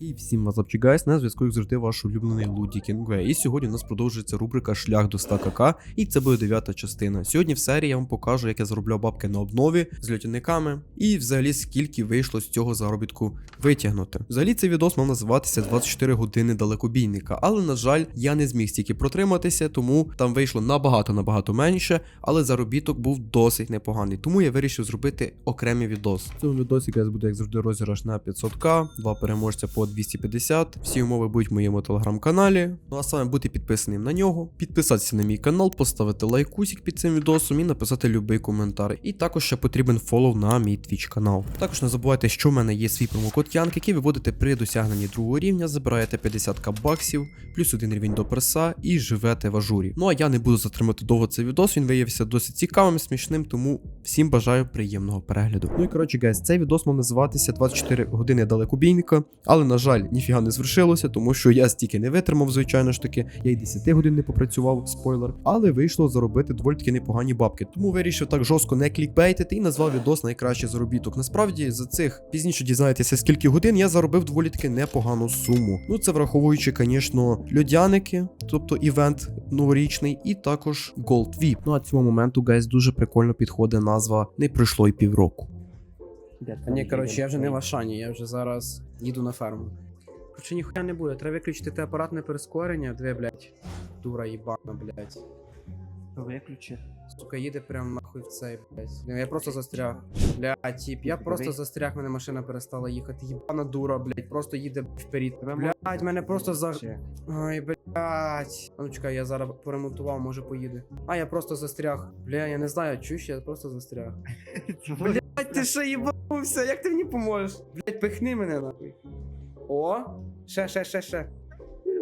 І всім вазапчі гайс, на зв'язку як завжди ваш улюблений Луді Кінгве. І сьогодні у нас продовжується рубрика Шлях до 100 КК, і це буде дев'ята частина. Сьогодні в серії я вам покажу, як я заробляв бабки на обнові з льотяниками, і взагалі скільки вийшло з цього заробітку витягнути. Взагалі цей відос мав називатися 24 години далекобійника, але на жаль, я не зміг стільки протриматися, тому там вийшло набагато набагато менше, але заробіток був досить непоганий. Тому я вирішив зробити окремий відос. В цьому відосі гайс буде як завжди розіграш на 500к, два переможця по 250. Всі умови будуть в моєму телеграм-каналі. Ну а саме бути підписаним на нього, підписатися на мій канал, поставити лайкусик під цим відосом і написати будь-який коментар. І також ще потрібен фолов на мій твіч канал. Також не забувайте, що в мене є свій промокод Янк, який ви вводите при досягненні другого рівня, забираєте 50к баксів, плюс один рівень до перса і живете в ажурі. Ну а я не буду затримати довго цей відос, він виявився досить цікавим, смішним, тому всім бажаю приємного перегляду. Ну і коротше, гайс, цей відос мав називатися 24 години далекобійника, але на жаль, ніфіга не звершилося, тому що я стільки не витримав, звичайно ж таки. Я й 10 годин не попрацював, спойлер, але вийшло заробити доволі таки непогані бабки. Тому вирішив так жорстко не клікбейтити і назвав відос найкращий заробіток. Насправді за цих пізніше дізнаєтеся, скільки годин я заробив доволі таки непогану суму. Ну це враховуючи, звісно, льодяники, тобто івент новорічний, і також Gold VIP. Ну а цього моменту, гайс, дуже прикольно підходить назва Не пройшло й півроку. Та ні, коротше, я вже не в Ашані, я вже зараз їду на ферму. Коротше, ніхуя не буде, треба виключити те апаратне прискорення, дві, блядь, дура їбана, блядь. Виключи. Сука, їде прям нахуй в цей, блядь. Ну, Я просто застряг. Блядь, тіп, я просто застряг, мене машина перестала їхати. Їбана дура, блядь, просто їде вперед. Блядь, мене просто за. Ой, блядь. А ну чекай, я зараз поремонтував, може поїде. А, я просто застряг. Бля, я не знаю, чуєш, я просто застряг. Блядь, ти що їбався? Як ти мені поможеш? Блядь, пихни мене нахуй. О, ще, ще, ще, ще.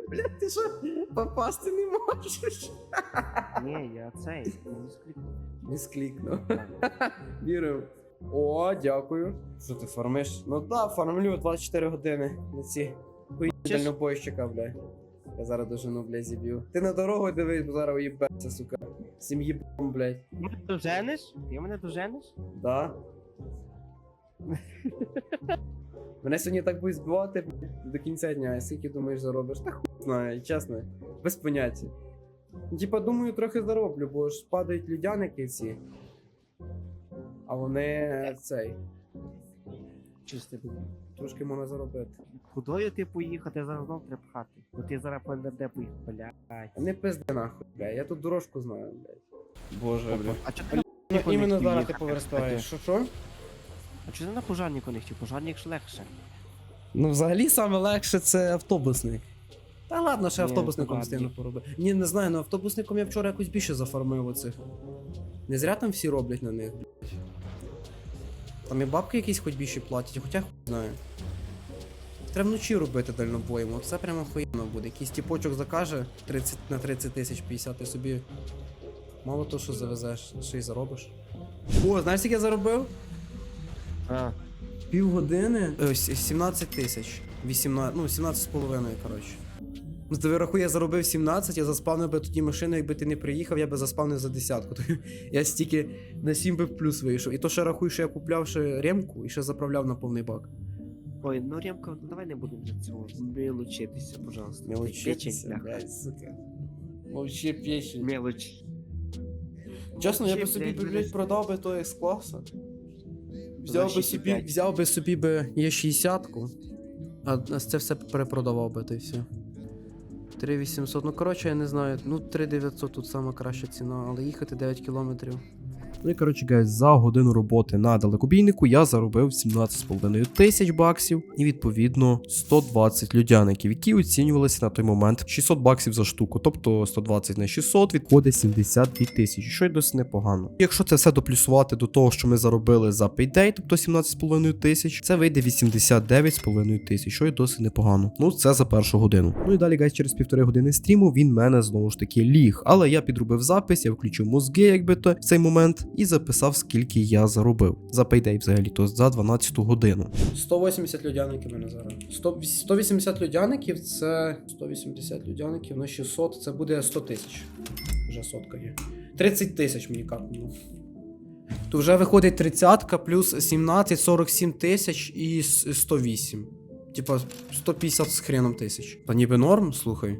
Блядь, ти що? Попасти не можеш. Ні, я цей. не скліп. Не склікнув. Вірив. О, дякую. Що ти фармиш? Ну да, фармлю 24 години на ці дальнобойщика, бля. Я зараз дожену, бля, зіб'ю. Ти на дорогу дивись, бо зараз уїбеться, сука. Всім їбом, блядь. Ти мене доженеш? Ти мене доженеш? Да. Мене сьогодні так будуть збивати до кінця дня, а скільки думаєш заробиш? Та хуй знає, чесно, без поняття. Ну, Типа, думаю, трохи зароблю, бо ж падають людяники всі. А вони цей, буде. трошки можна заробити. Кудою ти поїхати, зараз знов треба пхати. Бо ти зараз по НД поїхав, блядь. Не пизди нахуй, бля, я тут дорожку знаю, блядь. Боже, бля. А чого ти іменно зараз ти поверстаєш. Що що? А чого ти на пожарнику не хотів? Пожарник ж легше. Ну, взагалі саме легше це автобусник. Та ладно, ще Ні, автобусником ладно. поробив. Ні, не знаю, ну автобусником я вчора якось більше зафармив оцих. Не зря там всі роблять на них, блядь. Там і бабки якісь хоч більше платять, хоча хуй знаю. Треба вночі робити дальнобоєм, це прямо охуєнно буде. Якийсь тіпочок закаже 30 на 30 тисяч 50, ти собі мало то, що завезеш, ще й заробиш. О, знаєш, скільки я заробив? А, Півгодини? Е, сі- 17 тисяч. 18, ну, 17 з половиною, коротше. Ну, ти рахуй, я заробив 17, я заспавнив би тоді машину, якби ти не приїхав, я би заспавнив за десятку. То я стільки на 7 би в плюс вийшов. І то ще рахуй, що я купляв ще ремку і ще заправляв на повний бак. Ой, ну Ремко, ну давай не будемо за цього. Мелочитися, пожалуйста. Бляха. блядь, сука. Мовчи печень. Мелоч. Чесно, я би собі блядь, продав би той С-класа. Взяв би собі, взяв би собі би є 60-ку, а це все перепродавав би, ти й все. 3800, ну коротше, я не знаю, ну 3900 тут сама краща ціна, але їхати 9 кілометрів. Ну і коротше, гайс, за годину роботи на далекобійнику я заробив 17,5 тисяч баксів і відповідно 120 людяників, які оцінювалися на той момент 600 баксів за штуку. Тобто 120 на 600 відходить 72 тисячі, що й досить непогано. Якщо це все доплюсувати до того, що ми заробили за Payday, тобто 17,5 тисяч, це вийде 89,5 тисяч, що й досить непогано. Ну це за першу годину. Ну і далі, гайс, через півтори години стріму він мене знову ж таки ліг. Але я підробив запис, я включив мозги, якби то в цей момент, і записав, скільки я заробив. За Payday взагалі, то за 12 годину. 180 людяників мене зараз. 100, 180 людяників це 180 людяників на 600, це буде 100 тисяч. Вже сотка є. 30 тисяч мені капнуло. То вже виходить 30 плюс 17, 47 тисяч і 108. Типа 150 з хреном тисяч. Та ніби норм, слухай.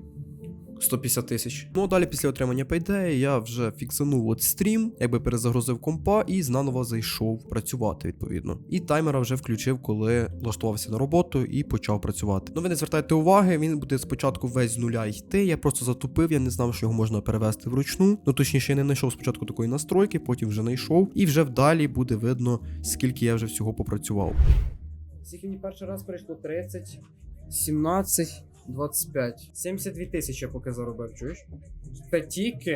150 тисяч. Ну а далі після отримання Payday я вже фіксанув от стрім, якби перезагрузив компа і знаново зайшов працювати відповідно. І таймера вже включив, коли влаштувався на роботу і почав працювати. Ну ви не звертайте уваги, він буде спочатку весь з нуля йти. Я просто затупив, я не знав, що його можна перевести вручну. Ну точніше, я не знайшов спочатку такої настройки, потім вже знайшов, і вже вдалі буде видно, скільки я вже всього попрацював. Скільки мені перший раз прийшло 30, 17, 25. 72 тисячі поки заробив, чуєш? Та тільки,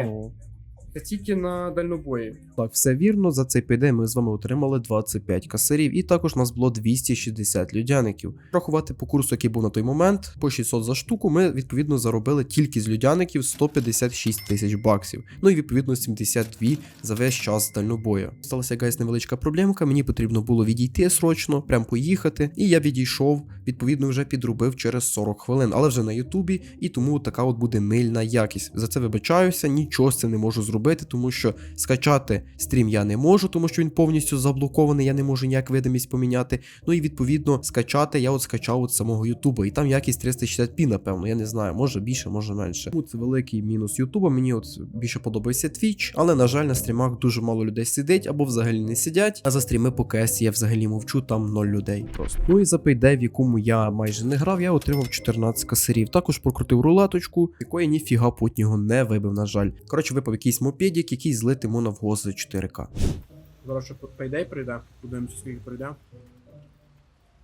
це тільки на дальнобої. Так, все вірно. За цей пейдей ми з вами отримали 25 касарів, і також у нас було 260 людяників. Рахувати по курсу, який був на той момент, по 600 за штуку, ми відповідно заробили тільки з людяників 156 тисяч баксів. Ну і відповідно 72 за весь час дальнобоя. Сталася якась невеличка проблемка. Мені потрібно було відійти срочно, прям поїхати. І я відійшов, відповідно, вже підробив через 40 хвилин, але вже на Ютубі, і тому така от буде мильна якість. За це вибачаюся, нічого з цим не можу зробити, тому що скачати стрім я не можу, тому що він повністю заблокований, я не можу ніяк видимість поміняти. Ну і відповідно скачати я от скачав от самого Ютуба, і там якість 360p, напевно, я не знаю, може більше, може менше. Тому це великий мінус Ютуба. Мені от більше подобається Twitch, але на жаль, на стрімах дуже мало людей сидить або взагалі не сидять. А за стріми по КС я взагалі мовчу, там 0 людей просто. Ну і за Payday, в якому я майже не грав, я отримав 14 касарів. Також прокрутив рулеточку, якої ніфіга путнього не вибив, на жаль. Коротше, випав якийсь мопедік, який злити моновгоз за 4К. Зараз ще пейдей прийде, подивимося, скільки прийде.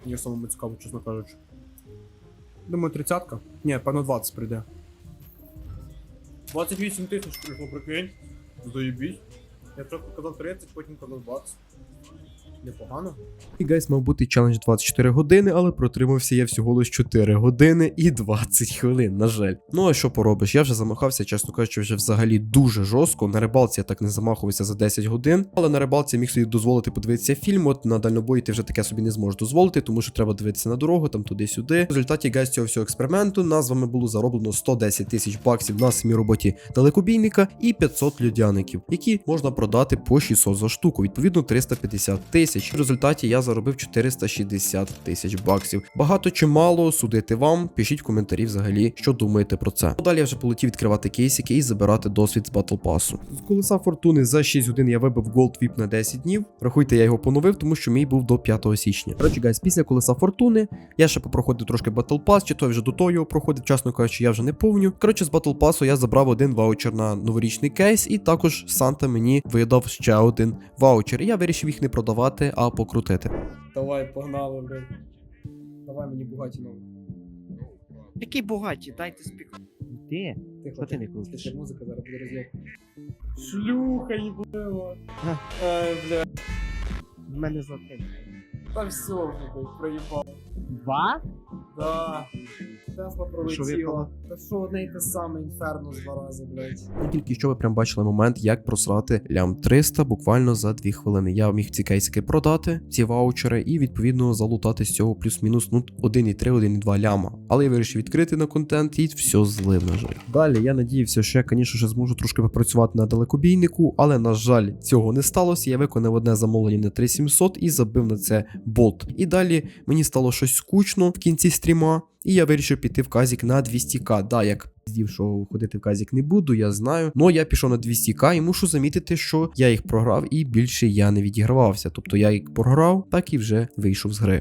Мені самому цікаво, чесно кажучи. Думаю, тридцятка? Ні, певно 20 прийде. 28 тисяч прийшло, прикинь. Заєбіть. Я спочатку казав 30, потім казав 20. Непогано. І гайс мав бути челендж 24 години, але протримався я всього лиш 4 години і 20 хвилин, на жаль. Ну а що поробиш? Я вже замахався, чесно кажучи, вже взагалі дуже жорстко. На рибалці я так не замахувався за 10 годин, але на рибалці міг собі дозволити подивитися фільм. От на дальнобої ти вже таке собі не зможеш дозволити, тому що треба дивитися на дорогу, там туди-сюди. В результаті гайс цього всього експерименту нас вами було зароблено 110 тисяч баксів на самій роботі далекобійника і 500 людяників, які можна продати по 600 за штуку, відповідно 350 тисяч. В результаті я заробив 460 тисяч баксів. Багато чи мало судити вам. Пишіть в коментарі взагалі, що думаєте про це. Далі я вже полетів відкривати кейсики і забирати досвід з Battle Pass. З колеса фортуни за 6 годин я вибив Gold VIP на 10 днів. Рахуйте, я його поновив, тому що мій був до 5 січня. Коротше, гайс, після колеса фортуни я ще попроходив трошки Battle Pass, чи то я вже до того його проходив, чесно кажучи, я вже не помню. Коротше, з Battle Pass я забрав один ваучер на новорічний кейс, і також Санта мені видав ще один ваучер. І я вирішив їх не продавати, а покрутити. Давай, погнали, блядь. Давай мені бугаті нові. Які багаті, дайте спік. Де? Тихо, Що ти не крутиш? Тихо, музика зараз буде роз'єб. Шлюха їбала. Га. Ай, бля. В мене за. Та все вже, блядь, проїбав. Два? Да. Тесла Що пролетіла. Та що одне й те саме інферно з два рази, блядь. І тільки що ви прям бачили момент, як просрати лям 300 буквально за 2 хвилини. Я міг ці кейсики продати, ці ваучери, і відповідно залутати з цього плюс-мінус ну 1,3, 1,2 ляма. Але я вирішив відкрити на контент і все злив, на жаль. Далі я надіявся, що я, звісно, ще зможу трошки попрацювати на далекобійнику, але на жаль, цього не сталося. Я виконав одне замовлення на 3700 і забив на це болт. І далі мені стало щось скучно в кінці стріма. І я вирішив піти в казік на 200к. Да, як здів, що ходити в казік не буду, я знаю. Но я пішов на 200к і мушу замітити, що я їх програв і більше я не відігравався. Тобто я їх програв, так і вже вийшов з гри.